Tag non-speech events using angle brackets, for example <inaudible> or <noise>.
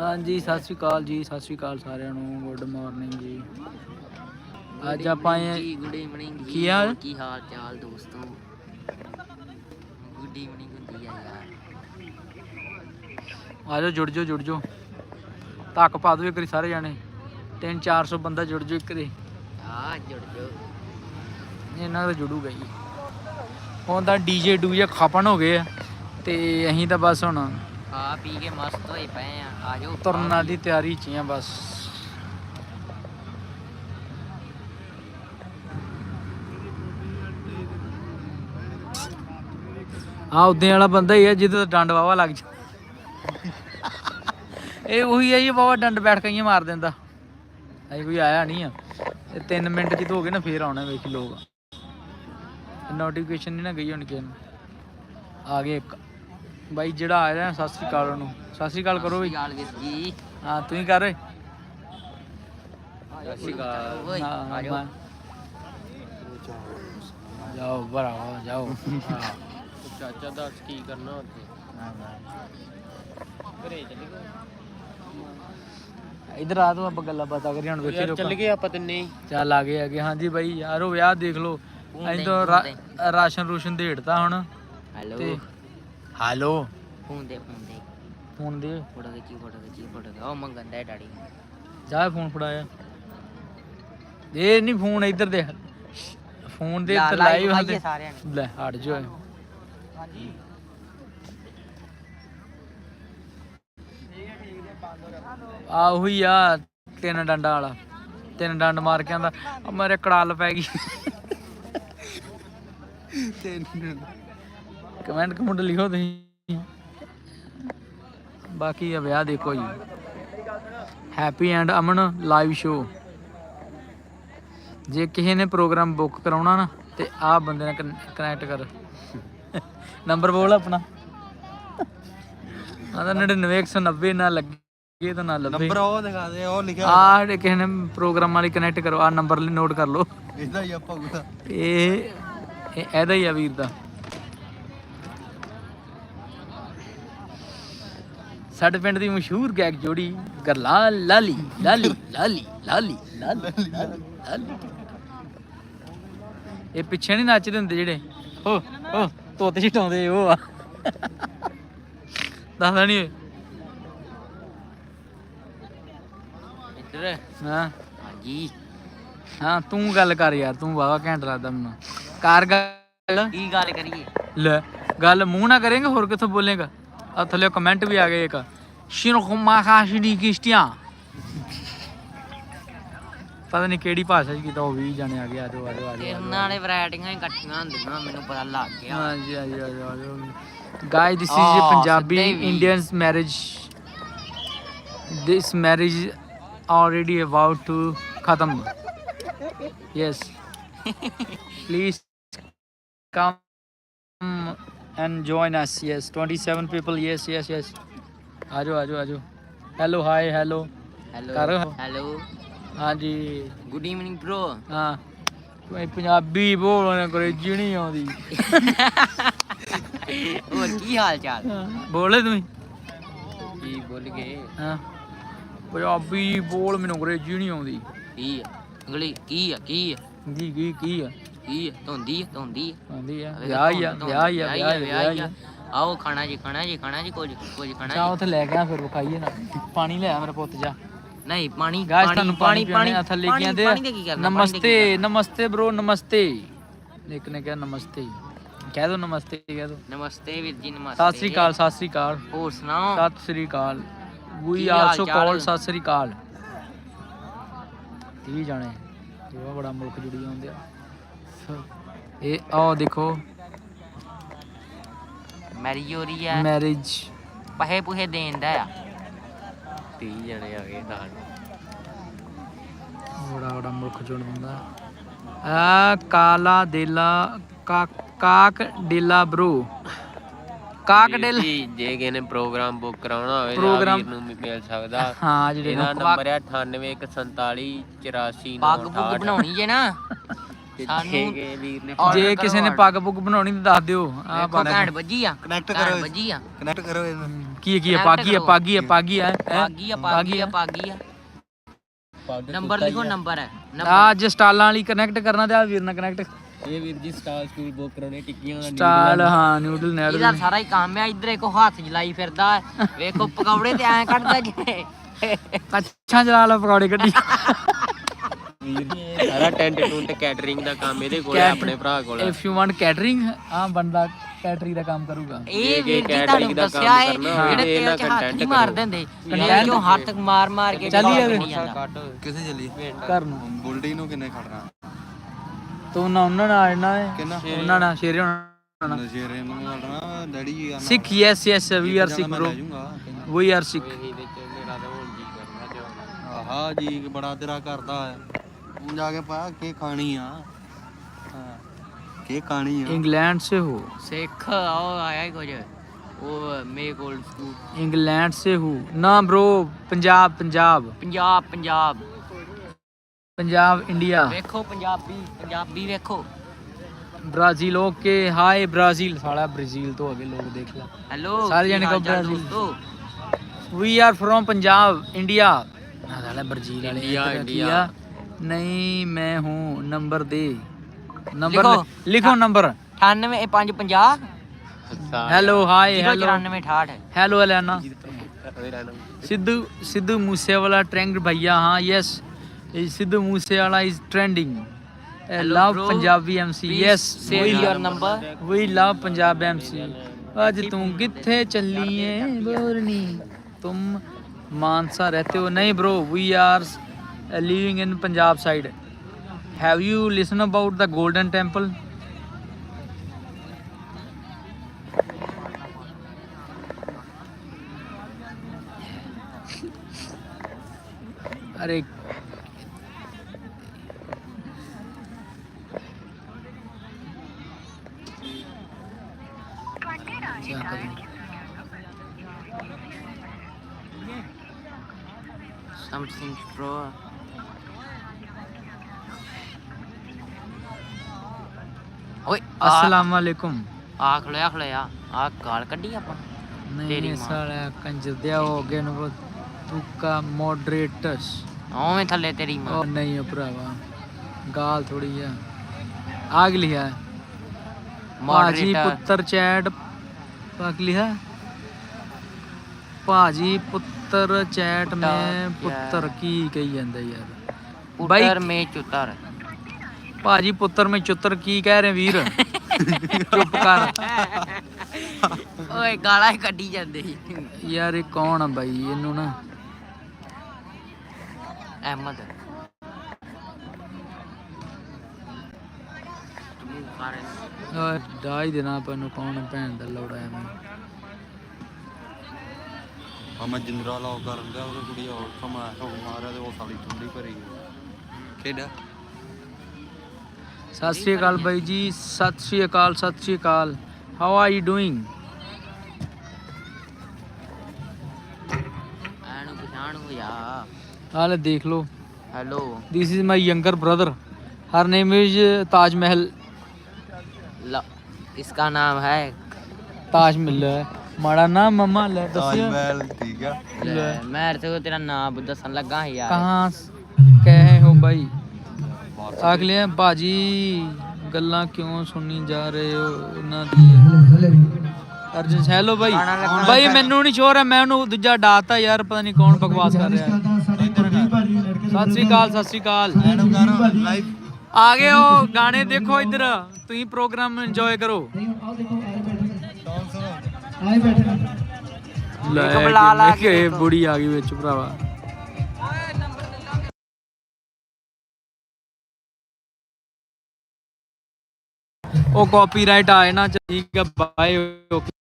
ਹਾਂਜੀ ਸਤਿ ਸ਼੍ਰੀ ਅਕਾਲ ਜੀ ਸਤਿ ਸ਼੍ਰੀ ਅਕਾਲ ਸਾਰਿਆਂ ਨੂੰ ਗੁੱਡ ਮਾਰਨਿੰਗ ਜੀ। ਅੱਜ ਆਪਾਂ ਆਏ ਹਾਂ- ਜੀ ਗੁੱਡ ਇਵਨਿੰਗ ਜੀ ਕੀ ਹਾਲ? ਕੀ ਹਾਲ ਚਾਲ ਦੋਸਤੋ? ਗੁੱਡ ਇਵਨਿੰਗ ਹੁੰਦੀ ਆ ਯਾਰ। ਆ ਜਾਓ ਜੁੜ ਜਾਓ ਜੁੜ ਜਾਓ। ਧੱਕ ਪਾ ਦਿਓ ਇੱਕ ਸਾਰੇ ਜਾਣੇ। 3-400 ਬੰਦਾ ਜੁੜ ਜਾਓ ਇੱਕ ਦੇ ਆ ਜੁੜ ਜੋ ਇਹਨਾਂ ਦਾ ਜੁੜੂਗਾ ਜੀ। ਹੁਣ ਤਾਂ ਡੀਜੇ ਡੂਜੇ ਖਾਪਣ ਹੋ ਗਏ ਆ। ਤੇ ਅਸੀਂ ਤਾਂ ਬਸ ਹੁਣ ਖਾ ਪੀ ਕੇ ਮਸਤ ਹੋਏ ਪਏ ਆ। ਆ ਜਾਓ ਤੁਰਨ ਦੀ ਤਿਆਰੀ ਚ ਹੀ ਆ ਬਸ। ਆ ਉਦੋਂ ਵਾਲਾ ਬੰਦਾ ਹੀ ਆ ਜਿਹਦੇ ਤੋਂ ਡੰਡ ਵਾਵਾ ਲੱਗ ਜਾ। ਇਹ ਉਹੀ ਹੈ ਜੀ ਬਾਬਾ ਡੰਡ ਬੈਠ ਕੇ ਹੀ ਮਾਰ ਦਿੰਦਾ। ਅਜੇ ਕੋਈ ਆਇਆ ਨਹੀਂ ਆ। ਇਹ 3 ਮਿੰਟ ਚ ਹੋ ਗਏ ਨਾ ਫੇਰ ਆਉਣਾ ਵੇਖੀ ਲੋਕ। ਨੋਟੀਫਿਕੇਸ਼ਨ ਨਹੀਂ ਨਾ ਗਈ ਹੁਣ ਕਿਸੇ ਆ ਗਏ ਇੱਕ। ਬਾਈ ਜਿਹੜਾ ਆ ਰਿਹਾ ਸਤਿ ਸ੍ਰੀ ਅਕਾਲ ਉਹਨੂੰ। ਸਤਿ ਸ੍ਰੀ ਅਕਾਲ ਕਰੋ ਬਈ। ਗਾਲ ਵੀਰ ਜੀ। ਹਾਂ ਤੂੰ ਹੀ ਕਰ ਓਏ। ਸਤਿ ਸ਼੍ਰੀ ਅਕਾਲ। ਹਾਂ, ਆ ਜਾਓ। ਜਾਓ ਭਰਾਵਾ ਜਾਓ। <laughs> ਚਾਚਾ ਦੱਸ ਕੀ ਕਰਨਾ ਉੱਥੇ? ਹਾਂ, ਹਾਂ। ਘਰੇ ਚੱਲ ਗਏ। ਇੱਧਰ ਆ ਤੂੰ ਆਪਾਂ ਗੱਲਾਂ ਬਾਤਾਂ ਕਰੀ ਹੁਣ ਵੇਖੀ ਲੋਕਾਂ ਚੱਲ ਗਏ ਆਪਾਂ ਤਿੰਨੇ। ਚੱਲ ਆ ਗਏ ਹੈਗੇ ਹਾਂਜੀ ਬਾਈ ਯਾਰੋ ਵਿਆਹ ਦੇਖ ਅਸੀਂ ਹੀ, ਤਾਂ ਰਾਸ਼ਨ ਰੂਸ਼ਨ ਦੇੜਤਾ ਹੁਣ। ਹੈਲੋ। ਤੇ ਹੈਲੋ ਫੋਨ ਦੇ ਫੋਨ ਦੇ। ਫੋਨ ਦੇ? ਫੋਟੋ ਖਿੱਚੀ ਫੋਟੋ ਖਿੱਚੀ ਫੋਟੋ ਖਿੱਚੀ। ਉਹ ਮੰਗਣ ਦਾ ਡੈਡੀ ਜਾ ਫੋਨ ਫੜਾਇਆ। ਇਹ ਨਹੀਂ ਫੋਨ ਇੱਧਰ ਦੇ ਫੋਨ ਦੇ ਇੱਧਰ ਲਾਈਵ ਨੇ। ਲੈ ਹਟ ਜਾ ਹਾਂਜੀ। ਆ ਉਹੀ ਆ ਤਿੰਨ ਡੰਡਾਂ ਵਾਲਾ। ਤਿੰਨ ਡੰਡ ਮਾਰ ਕੇ ਆਂਦਾ ਮੇਰੇ ਕੜਾਲ ਪੈ ਗਈ। ਕਮੈਂਟ ਕਮੈਂਟ ਲਿਖੋ ਤੁਸੀਂ। ਬਾਕੀ ਆ ਵਿਆਹ ਦੇਖੋ ਜੀ। Happy and Aman live show ਜੇ ਕਿਸੇ ਨੇ ਪ੍ਰੋਗਰਾਮ ਬੁੱਕ ਕਰਾਉਣਾ ਨਾ ਤੇ ਆ ਬੰਦੇ ਨਾਲ ਕਨੈਕਟ ਕਰ। ਨੰਬਰ ਬੋਲ ਆਪਣਾ। ਆਦਾ 99190 ਨਾ ਲੱਗੇ ਤਾਂ ਨਾ ਲੱਭੇ। ਨੰਬਰ ਉਹ ਦਿਖਾ ਦੇ ਉਹ ਲਿਖਿਆ ਆ ਕਿਸੇ ਨੇ ਪ੍ਰੋਗਰਾਮ ਵਾਲੀ ਕਨੈਕਟ ਕਰੋ ਆ ਨੰਬਰ ਲਈ ਨੋਟ ਕਰ ਲਓ। ਇਹਦਾ ਹੀ ਆਪਾਂ ਇਹ ਇਹਦਾ ਹੀ ਆ ਵੀਰ ਦਾ। ਸਾਡੇ ਪਿੰਡ ਦੀ ਮਸ਼ਹੂਰ ਗੈਗ ਜੋੜੀ ਗਰਲਾ ਲਾਲੀ ਲਾਲੀ ਲਾਲੀ ਲਾਲੀ ਲਾਲੀ ਲਾਲੀ ਇਹ ਪਿੱਛੇ ਨਹੀਂ ਨੱਚਦੇ ਹੁੰਦੇ ਜਿਹੜੇ? ਓ ਓ ਤੋਤੇ ਛਟਾਉਂਦੇ ਉਹ ਆ। ਦੱਸਦਾ ਨਹੀਂ। ਇੱਧਰ। ਹਾਂ। ਹਾਂਜੀ। ਹਾਂ ਤੂੰ ਗੱਲ ਕਰ ਯਾਰ ਤੂੰ ਵਾਵਾ ਘੈਂਟ ਲੱਗਦਾ ਮੈਨੂੰ। ਕਰ ਗੱਲ ਕੀ ਗੱਲ ਕਰੀਏ? ਲੈ ਗੱਲ ਮੂੰਹ ਨਾ ਕਰੇਂਗਾ ਹੋਰ ਕਿੱਥੋਂ ਬੋਲੇਗਾ? ਆ ਥੱਲੇ ਕਮੈਂਟ ਵੀ ਆ ਗਏ ਇੱਕ ਸ਼ਿਰਖੁਮਾ ਖਾਸ਼ੀ ਕਿਸ਼ਤੀਆਂ ਪਤਾ ਨਹੀਂ ਕਿਹੜੀ ਭਾਸ਼ਾ ਚ ਕੀਤਾ ਉਹ ਵੀ ਜਾਣੇ ਆ ਗਏ ਆਜੋ ਆਜੋ ਤੇ ਆਜੋ ਉਹਨਾਂ ਵਾਲੇ ਵੈਰਾਈਟੀਆਂ ਹੀ ਇਕੱਠੀਆਂ ਹੁੰਦੀਆਂ ਮੈਨੂੰ ਪਤਾ ਲੱਗ ਗਿਆ ਹਾਂਜੀ ਹਾਂਜੀ ਆਜੋ ਆਜੋ ਗਾਇਸ ਦਿਸ ਇਜ਼ ਆਹ, ਪੰਜਾਬੀ ਸਿੱਧੇ ਵੀ। Indians marriage this marriage is already about to khatam yes. <laughs> Please come. And join us. Yes 27 people. Yes yes yes. ਆਜੋ ਆਜੋ ਆਜੋ ਹੈਲੋ ਹਾਈ ਹੈਲੋ ਕਰ। ਹੈਲੋ ਹੈਲੋ ਹਾਂਜੀ ਗੁੱਡ ਈਵਨਿੰਗ ਬ੍ਰੋ ਹਾਂ ਕੋਈ ਪੰਜਾਬੀ ਬੋਲਣ ਅੰਗਰੇਜ਼ੀ ਨਹੀਂ ਆਉਂਦੀ ਹੋਰ ਕੀ ਹਾਲ ਚਾਲ ਬੋਲੇ ਤੁਸੀਂ ਕੀ ਬੋਲ ਗਏ ਹਾਂ ਪੰਜਾਬੀ ਬੋਲ ਮੈਨੂੰ ਅੰਗਰੇਜ਼ੀ ਨਹੀਂ ਆਉਂਦੀ ਕੀ ਆ ਅਗਲੀ ਕੀ ਆ ਕੀ ਆ ਕੀ ਕੀ ਕੀ ਆ ਕੀ ਆ ਧੁੰਦੀ ਆ ਧੁੰਦੀ ਆ। ਆਉਂਦੀ ਆ ਅਰੇ ਵਿਆਹ ਹੀ ਆ ਧੁੰਦ- ਵਿਆਹ ਹੀ ਆ ਧੁੰਦ, ਵਿਆਹ ਹੀ ਆ, ਵਿਆਹ ਹੀ ਆ। ਆਓ ਖਾਣਾ ਜੀ ਖਾਣਾ ਜੀ ਖਾਣਾ ਜੀ ਕੁਝ ਕੁਝ ਖਾਣਾ ਚਾਹ ਜੀ। ਉੱਥੇ ਲੈ ਗਿਆ ਫਿਰ ਵਿਖਾਈਏ ਨਾ। ਪਾਣੀ ਲੈ ਆ ਮੇਰਾ ਪੁੱਤ ਜਾ। ਨਹੀਂ ਪਾਣੀ ਗਾਇਸ ਤੁਹਾਨੂੰ ਪਾਣੀ ਪਾਣੀ ਥੱਲੇ ਕੀ ਪਾਣੀ- ਆਂਦੇ ਪਾਣੀ ਦਾ ਕੀ ਕਰਨਾ ਨਮਸਤੇ ਨਮਸਤੇ ਬ్రో ਨਮਸਤੇ। ਇੱਕ ਨੇ ਕਿਹਾ ਨਮਸਤੇ। ਕਹਿ ਦੋ ਨਮਸਤੇ ਕਹਿ ਦੋ। ਨਮਸਤੇ ਵੀਰ ਜੀ ਨਮਸਤੇ। ਸਤਿ ਸ੍ਰੀ ਅਕਾਲ ਸਤਿ ਸ੍ਰੀ ਅਕਾਲ। ਹੋਰ ਸੁਣਾਓ? ਸਤਿ ਸ੍ਰੀ ਅਕਾਲ। ਵੀ ਕੀ ਹਾਲ ਆਲਸੋ ਚਾਲ? ਕਾਲ ਸਤਿ ਸ੍ਰੀ ਅਕਾਲ। ਕੀ ਜਾਣੇ। ਇਹ ਬੜਾ ਮੁਲਕ ਜੁੜੀ ਜਾਂਦੇ ਆ। ਇਹ ਆਹ ਦੇਖੋ। ਮੈਰੀ ਹੋ ਰਹੀ ਹੈ। ਮੈਰਿਜ ਪਹੇ ਪੁਹੇ ਦੇਣ ਦਾ ਆ। 30 ਜਣੇ ਆ ਗਏ ਨਾਲ। ਬੜਾ ਬੜਾ ਮੁਲਕ ਜੁੜ ਹੁੰਦਾ ਆ ਕਾਲਾ ਦੇਲਾ ਕਾਕ ਡੇਲਾ ਬ్రో ਕਾਕ ਡੇਲਾ। ਜੀ ਜੇ ਕਿਸੇ ਨੇ ਪ੍ਰੋਗਰਾਮ ਬੁੱਕ ਕਰਾਉਣਾ ਹੋਵੇ ਤਾਂ ਪ੍ਰੋਗਰਾਮ- ਨੂੰ ਵੀ ਮਿਲ ਸਕਦਾ। ਹਾਂ ਜਿਹੜੇ ਨੰਬਰ ਹੈ 9847 84 ਪੱਗ ਪੁੱਗ ਬਣਾਉਣੀ ਜੇ ਨਾ। <laughs> ਸਾਨੂੰ ਗਏ ਵੀਰ ਨੇ। order ਜੇ ਕਿਸੇ ਨੇ ਪੱਗ ਪੁੱਗ ਬਣਾਉਣੀ ਤਾਂ ਦੱਸ ਦਿਓ ਆ ਵੇਖੋ ਘੈਂਟ ਵੱਜੀ ਆ ਘੈਂਟ ਕਰੋ। ਵੱਜੀ ਆ। ਕਨੈਕਟ ਕਰੋ ਇਹਨੂੰ ਕੀ ਹੈ, ਕੀ ਹੈ ਪਾਗੀ ਹੈ। ਪਾਗੀ ਹੈ ਪਾਗੀ ਹੈ ਪਾਗੀ ਆ ਪਾਗੀ ਆ ਪਾਗੀ ਆ। ਨੰਬਰ ਲਿਖੋ ਨੰਬਰ ਹੈ ਨੰਬਰ। ਆ ਜੇ ਸਟਾਲਾਂ ਵਾਲੀ ਕਨੈਕਟ ਕਰਨਾ ਤੇ ਆ ਵੀਰ ਨਾਲ ਕਨੈਕਟ ਇਹ ਵੀਰ ਜੀ ਸਟਾਰ ਸਕੂਲ ਬੁੱਕ ਕਰਾਉਣੇ ਟਿੱਕੀਆਂ ਦਾ ਸਟਾਲ ਹਾਂ ਇਹਦਾ ਨੈਡਲ ਸਾਰਾ ਹੀ ਕੰਮ ਆ ਇੱਧਰ ਇੱਕ ਹੱਥ ਜਲਾਈ ਫਿਰਦਾ ਹੈ। ਵੇਖੋ ਪਕੌੜੇ ਤੇ ਐਂ ਕੱਢਦਾ ਜੇ। ਅੱਛਾ ਜਲਾ ਲਾ ਪਕੌੜੇ ਕੱਢੀ। ਵੀਰ ਸਾਰਾ ਟੈਂਟ ਟੂੰਟ ਕੈਟਰਿੰਗ ਦਾ ਕੰਮ ਇਹਦੇ ਕੋਲ ਹੈ, ਆਪਣੇ ਭਰਾ ਕੋਲ। ਹੈ। ਇਫ ਯੂ ਵਾਂਟ ਕੈਟਰਿੰਗ ਆ ਬੰਦਾ ਕੈਟਰਿੰਗ ਦਾ ਕੰਮ ਕਰੂਗਾ। ਇਹ ਜੇ ਵੀਰ ਜੀ ਤੁਹਾਨੂੰ ਦਾ ਕੰਮ ਦੱਸਿਆ ਹੈ। ਜਿਹੜੇ ਤੇ ਤੇਲ ਚ ਹੱਥ ਨਹੀਂ ਮਾਰ ਕਰੋ। ਦਿੰਦੇ Content? ਤੇਲ ਚੋਂ ਹੱਥ ਮਾਰ ਮਾਰ ਕੇ ਚੱਲੀਏ ਜਾਂਦਾ। ਕਿਸੇ ਚੱਲੀ ਘਰ ਨੂੰ। ਬੁਲਡੀ ਨੂੰ ਕਿੰਨੇ ਖੜਨਾ? ਤੂੰ ਨਾ ਉਹਨਾਂ ਨਾਲ ਆਣਾ ਹੈ। ਕਿੰਨਾ? ਉਹਨਾਂ ਨਾਲ ਸ਼ੇਰੇ ਹੋਣਾ ਨਸ਼ੇਰੇ ਨੂੰ ਖੜਨਾ ਡੈਡੀ ਜੀ ਆ Sikh yes yes we are Sikh bro we are Sikh. ਇਹੀ ਜੀ ਜੋ ਆਹਾ ਜੀ ਬੜਾ ਤੇਰਾ ਕਰਦਾ ਹੈ। ਤੂੰ ਜਾ ਕੇ ਪਾ ਕੇ ਖਾਣੀ ਆ। ਹਾਂ ਕੀ ਖਾਣੀ ਆ। ਇੰਗਲੈਂਡ ਸੇ ਹੋ। ਸਿੱਖ ਉਹ ਆਇਆ ਹੀ ਕੁਝ। ਉਹ ਮੇਰੇ ਕੋਲ ਸਕੂਲ ਇੰਗਲੈਂਡ ਸੇ ਹੋ। ਨਾ bro ਪੰਜਾਬ ਪੰਜਾਬ। ਪੰਜਾਬ ਪੰਜਾਬ। ਪੰਜਾਬ ਇੰਡੀਆ। ਵੇਖੋ ਪੰਜਾਬੀ ਪੰਜਾਬੀ ਵੇਖੋ। Brazil okay hi Brazil. ਸਾਲਾ ਬ੍ਰਾਜ਼ੀਲ ਤੋਂ ਅਗੇ ਲੋਕ ਦੇਖ ਲੈ। ਹੈਲੋ ਸਾਰੇ ਜਾਣੇ ਕੀ ਹਾਲ ਕਹੋ ਚਾਲ ਬ੍ਰਾਜ਼ੀਲ। ਦੋਸਤੋ? We are from Punjab India. ਨਾ ਸਾਲਾ ਬ੍ਰਾਜ਼ੀਲ ਵਾਲੇ ਇੰਡੀਆ, ਇੱਧਰ ਕੀ ਇੰਡੀਆ। ਆ? ਨਹੀਂ ਮੈਂ ਹੂੰ ਨੰਬਰ ਦੇ। ਨੰਬਰ ਲਿਖੋ। Number. 98 hello hi hello 9468 hello Alana Sidhu Sidhu Moosewala trend ਭਈਆ ਹਾਂ yes Sidhu Moosewala is trending I love Punjabi MC yes save your number we love Punjab MC ਅੱਜ ਤੂੰ ਕਿੱਥੇ ਚੱਲੀ ਏ? ਬੋਲਨੀ ਤੁਮ ਮਾਨਸਾ ਰਹਤੇ ਹੋ। ਨਹੀਂ bro we are living in Punjab side. Have you listened about the Golden Temple? Something pro. ਓਏ ਅਸਲਾਮੁਅਲੈਕੁਮ ਆਖ ਲਿਆ ਖਲਿਆ ਆ ਗਾਲ ਕੱਢੀ ਆਪਾਂ। ਤੇਰੀ ਸਾਲਾ ਕੰਜਰ ਦਿਆ ਹੋ ਅੱਗੇ ਨੂੰ ਬੋਲ, ਮੋਡਰੇਟਸ। ਓਵੇਂ ਥੱਲੇ ਤੇਰੀ ਮਾਂ। ਨਹੀਂ ਉਹ ਭਰਾਵਾ ਗਾਲ ਥੋੜੀ ਆ। ਆਗ ਲਿਆ। ਭਾਜੀ ਪੁੱਤਰ ਚੈਟ ਪਾਕ ਲਿਆ। ਭਾਜੀ ਪੁੱਤਰ ਚੈਟ ਮੈਂ ਪੁੱਤਰ ਕੀ ਕਹੀ ਜਾਂਦਾ ਯਾਰ। ਬਾਈ- ਉਤਰ ਚੁਤਰ। ਭਾਜੀ ਪੁੱਤਰ ਮੈਂ ਚੁੱਤਰ ਕੀ ਕਹਿ ਰਹੇ ਵੀਰ? ਚੁੱਪ ਕਰ। ਓਏ ਗਾਲਾਂ ਹੀ ਕੱਢੀ ਜਾਂਦੇ ਸੀ। ਯਾਰ ਇਹ ਕੌਣ ਆ ਬਾਈ? ਇਹਨੂੰ ਨਾ ਅਹਿਮਦ। ਤੂੰ ਕਰ ਓਏ ਡਾਈ ਦੇਣਾ ਪੈਨੂੰ ਕੌਣ ਭੈਣ ਦਾ ਲੋੜਾ ਐਵੇਂ? ਆ ਮੈਂ ਜਿੰਦਰਾ ਲਾਉ ਕਰਨ ਦਾ ਉਹ ਕੁੜੀ ਉਹ ਕਮਾ ਉਹ ਮਾਰਿਆ ਤੇ ਉਹ ਸਾਲੀ ਚੁੰਡੀ ਭਰੀ ਕਿਹੜਾ ਸਤਿ ਸ਼੍ਰੀ ਅਕਾਲ ਬਾਈ ਜੀ ਸਤਿ ਸ਼੍ਰੀ ਅਕਾਲ ਸਤਿ ਸ਼੍ਰੀ ਅਕਾਲ ਹਾਊ ਆਰ ਯੂ ਡੂਇੰਗ ਐਨੂੰ ਪਛਾਣ ਹੋ ਜਾ ਹਾਲੇ ਦੇਖ ਲਓ hello this is my younger brother her name is Taj Mahal इसका नाम है ਤਾਜ ਮਹਿਲ ਹੈ ਮਾੜਾ ਨਾ ਮਮਾ ਲੈ ਤਾਜ ਦੱਸਿਆ ਮਹਿਲ ਠੀਕ ਆ ले, मैं तो तेरा नाम दसन लगा है यार ਕਹਾਂ ਕਹੇ ਹੋ ਬਾਈ ਲਿਆ ਬਾਜੀ ਗੱਲਾਂ ਕਿਉਂ ਸੁਣੀ ਜਾ ਰਹੇ ਹੋ ਉਹਨਾਂ ਦੀ? ਅਰਜਨ ਹੈਲੋ ਬਾਈ। ਬਾਈ ਮੈਨੂੰ ਨਹੀਂ ਸ਼ੋਰ ਹੈ ਮੈਂ ਉਹਨੂੰ ਦੂਜਾ ਡਾਤਾ ਯਾਰ ਪਤਾ ਨਹੀਂ ਕੌਣ ਬਕਵਾਸ ਕਰ ਰਿਹਾ। ਸਤਿ ਸ੍ਰੀ ਅਕਾਲ ਸਤਿ ਸ੍ਰੀ ਅਕਾਲ। ਆ ਗਏ ਹੋ ਗਾਣੇ ਦੇਖੋ ਇੱਧਰ। ਤੁਸੀਂ ਪ੍ਰੋਗਰਾਮ ਇੰਜੋਏ ਕਰੋ। ਲੈ ਇੱਕ ਬੁਲਾ ਲਾ ਕੇ। ਬੁੜੀ ਆ ਗਈ ਵਿੱਚ ਭਰਾਵਾ। ਉਹ ਕਾਪੀਰਾਈਟ ਆਏ ਨਾ ਠੀਕ ਆ ਬਾਏ ਓਕੇ